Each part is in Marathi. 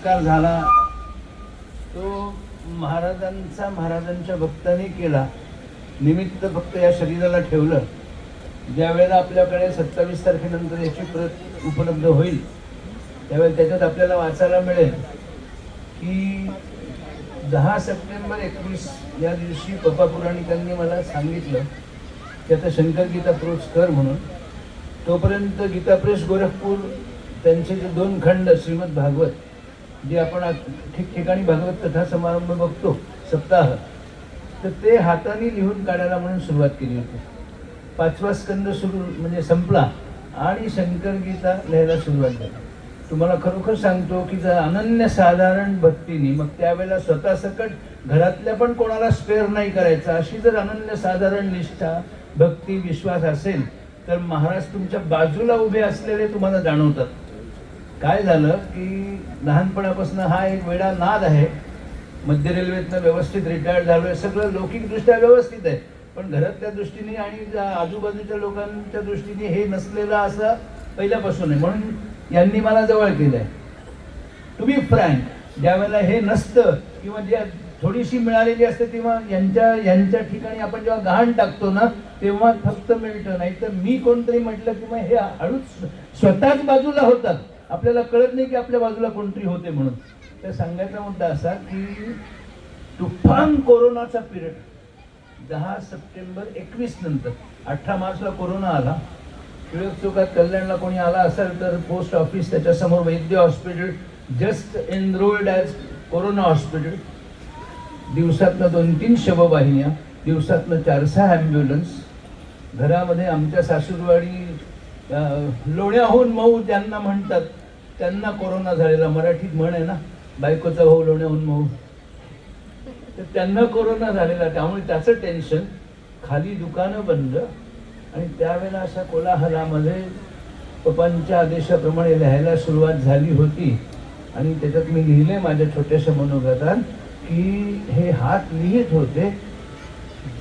सत्कार झाला तो महाराजांचा महाराजांच्या भक्ताने केला. निमित्त फक्त या शरीराला ठेवलं. ज्या वेळेला आपल्याकडे सत्तावीस तारखेनंतर याची प्रत उपलब्ध होईल त्यावेळेला त्याच्यात आपल्याला वाचायला मिळेल की दहा सप्टेंबर एकवीस या दिवशी पप्पा पुराणिकांनी मला सांगितलं की आता शंकर गीता प्रोच कर म्हणून. तोपर्यंत गीता प्रेस गोरखपूर त्यांचे जे दोन खंड श्रीमद भागवत जे आपण ठिकठिकाणी भागवत कथा समारंभ बघतो सप्ताह तर ते हाताने लिहून काढायला म्हणून सुरुवात केली होती. पाचवा स्कंद सुरू म्हणजे संपला आणि शंकरगीता लिहायला सुरुवात झाली. तुम्हाला खरोखर सांगतो की जर अनन्यसाधारण भक्तीने मग त्यावेळेला स्वतः सकट घरातल्या पण कोणाला स्पेअर नाही करायचा अशी जर अनन्यसाधारण निष्ठा भक्ती विश्वास असेल तर महाराज तुमच्या बाजूला उभे असलेले तुम्हाला जाणवतात. काय झालं की लहानपणापासून हा एक वेळा नाद आहे. मध्य रेल्वेतनं व्यवस्थित रिटायर्ड झालोय. सगळं लौकिकदृष्ट्या व्यवस्थित आहे. पण घरातल्या दृष्टीने आणि आजूबाजूच्या लोकांच्या दृष्टीने हे नसलेलं असं पहिल्यापासून आहे. म्हणून यांनी मला जवळ केलंय. टू बी फ्रँक ज्या वेळेला हे नसतं किंवा जे थोडीशी मिळालेली असते तेव्हा यांच्या यांच्या ठिकाणी आपण जेव्हा गहाण टाकतो ना तेव्हा फक्त मिळतं. नाही तर मी कोणतरी म्हटलं की मग हे हळूच स्वतःच बाजूला होतात. आपल्याला कळत नाही की आपल्या बाजूला कोणतरी होते म्हणून. तर सांगायचा मुद्दा असा की तुफान कोरोनाचा पिरियड. दहा सप्टेंबर एकवीस नंतर. अठरा मार्चला कोरोना आला. टिळक चौकात कल्याणला कोणी आला असेल तर पोस्ट ऑफिस त्याच्यासमोर Vaidya hospital just enrolled as corona hospital. दिवसातनं दोन तीन शववाहिन्या दिवसातनं चार सहा ॲम्ब्युलन्स. घरामध्ये आमच्या सासूरवाडी लोण्याहून मऊ ज्यांना म्हणतात. त्यांना कोरोना झालेला मराठीत म्हण आहे ना बायकोचा भाऊ लोण्याहून मऊ. तर त्यांना कोरोना झालेला त्यामुळे त्याचं टेन्शन खाली दुकानं बंद. आणि त्यावेळेला अशा कोलाहलामध्ये पप्पांच्या आदेशाप्रमाणे लिहायला सुरुवात झाली होती. आणि त्याच्यात मी लिहिले माझ्या छोट्याशा मनोगतात की हे हात लिहित होते.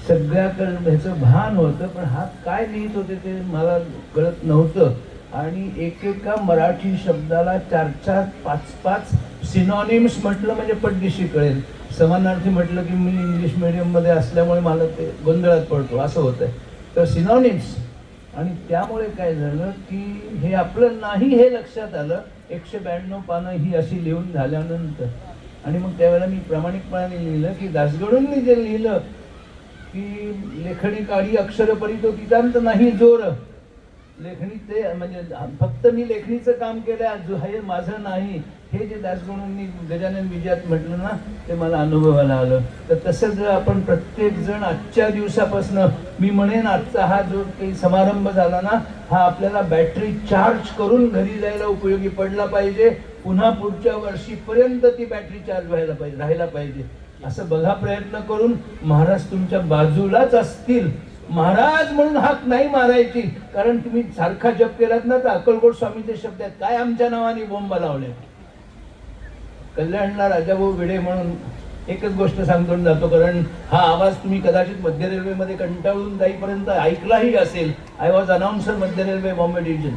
सगळ्याकडे ह्याचं भान होतं पण हात काय लिहित होते ते मला कळत नव्हतं. आणि एकेका मराठी शब्दाला चार चार पाच पाच सिनॉनिम्स म्हटलं म्हणजे पटदिशी कळेल. समानार्थी म्हटलं की मी इंग्लिश मिडियममध्ये असल्यामुळे मला ते गोंधळात पडतो असं होतं आहे तर सिनॉनिम्स आणि त्यामुळे काय झालं की हे आपलं नाही हे लक्षात आलं. एकशे ब्याण्णव पानं ही अशी लिहून झाल्यानंतर. आणि मग त्यावेळेला मी प्रामाणिकपणाने लिहिलं की दासगडूंनी जे लिहिलं की लेखणी काळी अक्षर परितो कितांत नाही जोर. लेखणी ते म्हणजे फक्त मी लेखणीचं काम केलं जो हे माझं नाही हे जे दासगुणांनी गजानन विजयात म्हटलं ना ते मला अनुभवाला आलं. तर तसं जर आपण प्रत्येक जण आजच्या दिवसापासनं मी म्हणेन आजचा हा जो काही समारंभ झाला ना हा आपल्याला बॅटरी चार्ज करून घरी जायला उपयोगी पडला पाहिजे. पुन्हा पुढच्या वर्षीपर्यंत ती बॅटरी चार्ज व्हायला पाहिजे राहायला पाहिजे. असं बघा प्रयत्न करून महाराज तुमच्या बाजूलाच असतील. महाराज म्हणून हाक नाही मारायची. कारण तुम्ही सारखा जप केलात ना तर अक्कलकोट स्वामीचे शब्द आहेत. काय आमच्या नावाने बोंबा लावले? कल्याणला राजाभाऊ भिडे म्हणून एकच गोष्ट सांगतो जातो कारण हा आवाज तुम्ही कदाचित मध्य रेल्वेमध्ये कंटाळून जाईपर्यंत ऐकलाही असेल. आय वॉज अनाऊन्सर मध्य रेल्वे बॉम्बे डिव्हिजन.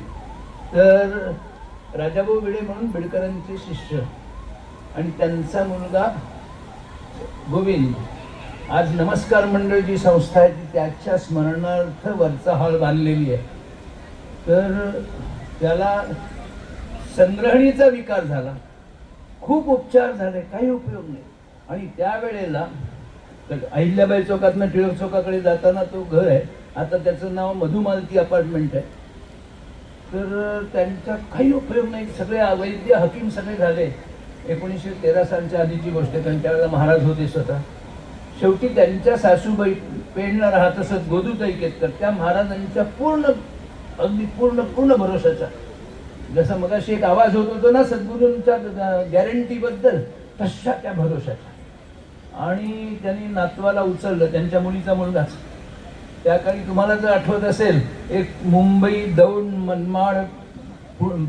तर राजाभाऊ भिडे म्हणून बिडकरांचे शिष्य. आणि त्यांचा मुलगा गोविंद. आज नमस्कार मंडळ जी संस्था आहे ती त्याच्या स्मरणार्थ वरचा हॉल बांधलेली आहे. तर त्याला संग्रहणीचा विकार झाला. खूप उपचार झाले काही उपयोग नाही. आणि त्यावेळेला तर अहिल्याबाई चौकातनं टिळक चौकाकडे जाताना तो घर आहे. आता त्याचं नाव मधुमालती अपार्टमेंट आहे. तर त्यांचा काही उपयोग नाही. सगळे वैद्य हकीम सगळे झाले. एकोणीसशे तेरा सालच्या आधीची गोष्ट आहे कारण त्यावेळेला महाराज होते स्वतः. शेवटी त्यांच्या सासूबाई पेडला राहत असत गोदूताई केतकर त्या महाराजांच्या पूर्ण अगदी पूर्ण पूर्ण भरोशाचा जसं मगाशी एक आवाज होत होतो ना सद्गुरूंच्या गॅरंटीबद्दल तशा त्या भरोशाच्या. आणि त्यांनी नातवाला उचललं त्यांच्या मुलीचा मुलगाच त्या काळी तुम्हाला जर आठवत असेल एक मुंबई दौंड मनमाड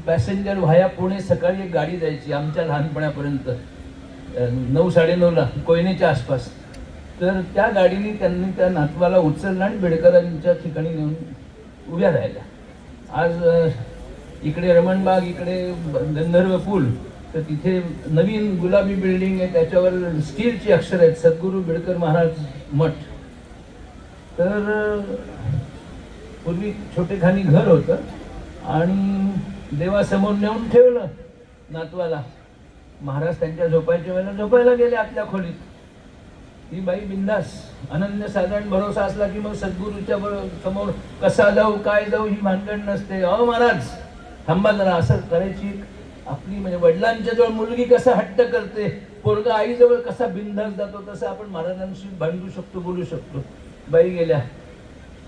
पॅसेंजर व्हाया पुणे सकाळी एक गाडी जायची आमच्या लहानपणापर्यंत. नऊ साडेनऊला कोयनेच्या आसपास. तर त्या गाडीने त्यांनी त्या नातवाला उचललं आणि बेडकरांच्या ठिकाणी नेऊन उभ्या राहिल्या. आज इकडे रमणबाग इकडे गंधर्व पूल तर तिथे नवीन गुलाबी बिल्डिंग आहे त्याच्यावर स्टीलची अक्षर आहेत सद्गुरू बिडकर महाराज मठ. तर पूर्वी छोटेखानी घर होतं आणि देवासमोर नेऊन ठेवलं नातवाला. महाराज त्यांच्या झोपायच्या वेळेला झोपायला गेले आपल्या खोलीत. ही बाई बिंदास अनन्य साधारण भरोसा असला की मग सद्गुरूच्या समोर कसा जाऊ काय जाऊ ही भानगड नसते. अहो महाराज थांबा जरा असं करायची आपली म्हणजे वडिलांच्या जवळ मुलगी कसा हट्ट करते पोरगा आईजवळ कसा बिंदास जातो तसं आपण महाराजांशी भांडू शकतो बोलू शकतो. बाई गेल्या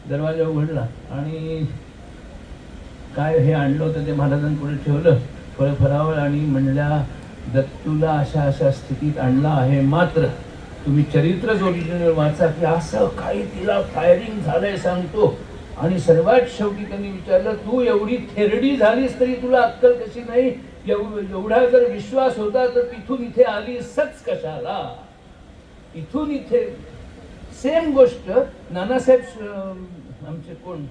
दरवाजा उघडला आणि काय हे आणलं होतं ते महाराजांपुढे ठेवलं. फळ फरावळ आणि म्हणल्या दत्तूला अशा अशा स्थितीत आणला आहे मात्र तुम्ही चरित्र ओरिजिनल वाचा की असं काही तिला फायरिंग झालंय सांगतो. आणि सर्वात शेवटी त्यांनी विचारलं तू एवढी थेरडी झालीस तरी तुला अक्कल कशी नाही? एवढा जर विश्वास होता तर तिथून इथे आली सच कशाला? इथून इथे सेम गोष्ट नानासाहेब आमचे कोण?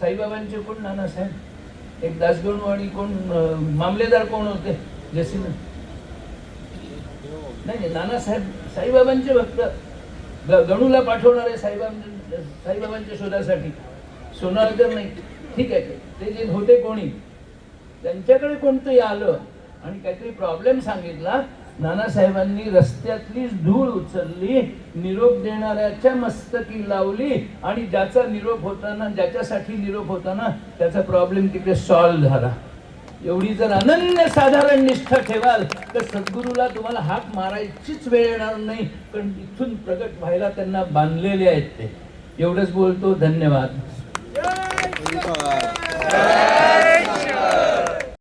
साईबाबांचे कोण नानासाहेब? एक दासगणू कोण मामलेदार कोण होते? जसे नाही नाही, नानासाहेब साईबाबांचे भक्त. ग- गणूला पाठवणारे साईबाबांच्या साईबाबांच्या शोधासाठी. सोनारकर नाही. ठीक आहे ते जे होते कोणी त्यांच्याकडे कोणतंही आलं आणि काहीतरी प्रॉब्लेम सांगितला नानासाहेबांनी रस्त्यातली धूळ उचलली निरोप देणाऱ्याच्या मस्तकी लावली आणि ज्याचा निरोप होताना ज्याच्यासाठी निरोप होताना त्याचा प्रॉब्लेम तिकडे सॉल्व्ह झाला. एवढी जर अनन्य साधारण निष्ठा ठेवाल तर सद्गुरूला तुम्हाला हाक मारायचीच वेळ येणार नाही. कारण इथून प्रगट व्हायला त्यांना बांधलेले आहेत ते. एवढंच बोलतो धन्यवाद. धन्यवाद